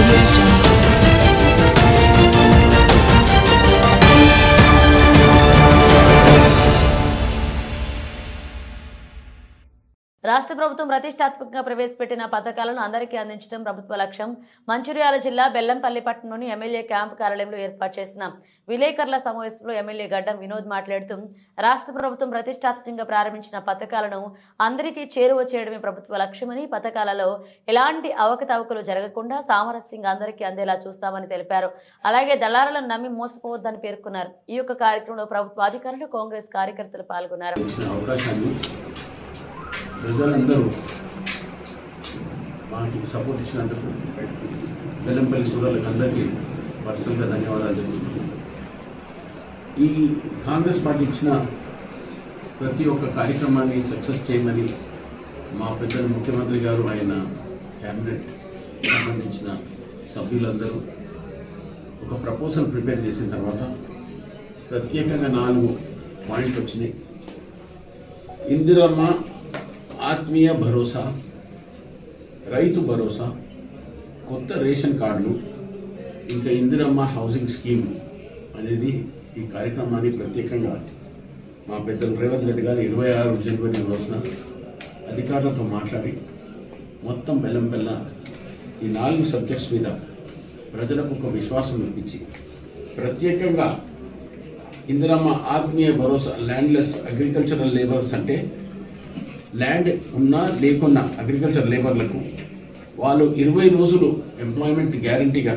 Thank you. రాష్ట్ర ప్రభుత్వం ప్రతిష్టాత్మకంగా ప్రవేశపెట్టిన పథకాలను అందరికీ అందించడం ప్రభుత్వ లక్ష్యం. మంచిర్యాల జిల్లా బెల్లంపల్లి పట్టణంలోని ఎమ్మెల్యే క్యాంపు కార్యాలయంలో ఏర్పాటు చేసిన విలేకరుల సమావేశంలో ఎమ్మెల్యే గడ్డం వినోద్ మాట్లాడుతూ రాష్ట్ర ప్రభుత్వం ప్రతిష్టాత్మకంగా ప్రారంభించిన పథకాలను అందరికీ చేరువ చేయడమే ప్రభుత్వ లక్ష్యమని పథకాలలో ఎలాంటి అవకతవకలు జరగకుండా సామరస్యంగా అందరికీ అందేలా చూస్తామని తెలిపారు. అలాగే దళారులను నమ్మి మోసపోవద్దని పేర్కొన్నారు. ఈ యొక్క కార్యక్రమంలో ప్రభుత్వ అధికారులు కాంగ్రెస్ కార్యకర్తలు పాల్గొన్నారు. ప్రజలందరూ మాకు సపోర్ట్ ఇచ్చినందుకు బెల్లంపల్లి సోదరులకు అందరికీ పర్సనల్గా ధన్యవాదాలు ఈ కాంగ్రెస్ పార్టీ ఇచ్చిన ప్రతి ఒక్క కార్యక్రమాన్ని సక్సెస్ చేయమని మా పెద్దలు ముఖ్యమంత్రి గారు ఆయన క్యాబినెట్ సంబంధించిన సభ్యులందరూ ఒక ప్రపోజల్ ప్రిపేర్ చేసిన తర్వాత ప్రత్యేకంగా నాలుగు పాయింట్లు వచ్చినాయి. ఇందిరమ్మ ఆత్మీయ భరోసా రైతు భరోసా కొత్త రేషన్ కార్డులు ఇంకా ఇందిరమ్మ హౌసింగ్ స్కీమ్ అనేది ఈ కార్యక్రమాన్ని ప్రత్యేకంగా మా పెద్దలు రేవంత్ రెడ్డి గారు ఇరవై ఆరు జనవరి రోజున అధికారులతో మాట్లాడి మొత్తం బెల్లం బెల్ల ఈ నాలుగు సబ్జెక్ట్స్ మీద ప్రజలకు ఒక విశ్వాసం ఇప్పించి ప్రత్యేకంగా ఇందిరమ్మ ఆత్మీయ భరోసా ల్యాండ్లెస్ అగ్రికల్చరల్ లేబర్స్ అంటే ల్యాండ్ ఉన్నా లేకున్నా అగ్రికల్చర్ లేబర్లకు వాళ్ళు ఇరవై రోజులు ఎంప్లాయ్మెంట్ గ్యారంటీగా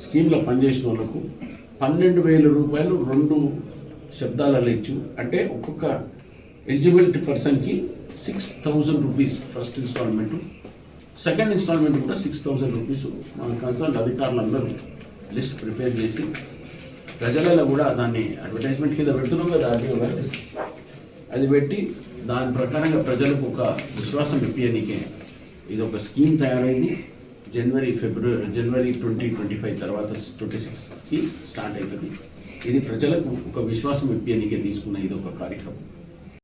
స్కీమ్లో పనిచేసిన వాళ్ళకు పన్నెండు వేల రూపాయలు రెండు శబ్దాల లేచు అంటే ఒక్కొక్క ఎలిజిబిలిటీ పర్సన్కి six thousand rupees first installment second installment కూడా సిక్స్ థౌజండ్ రూపీస్ మన కన్సల్ట్ అధికారులందరూ లిస్ట్ ప్రిపేర్ చేసి ప్రజలలో కూడా దాన్ని అడ్వర్టైజ్మెంట్ కింద పెడుతున్నాం కదా ఆర్టీఓ అది పెట్టి దాని ప్రకారంగా ప్రజలకు ఒక విశ్వాసం ఇప్పించనీకే ఇది ఒక స్కీమ్ తయారైంది. జనవరి ఫిబ్రవరి జనవరి ట్వంటీ ట్వంటీ ఫైవ్ తర్వాత ట్వంటీ సిక్స్కి స్టార్ట్ అవుతుంది. ఇది ప్రజలకు ఒక విశ్వాసం ఇప్పించనీకే తీసుకున్న ఇది ఒక కార్యక్రమం.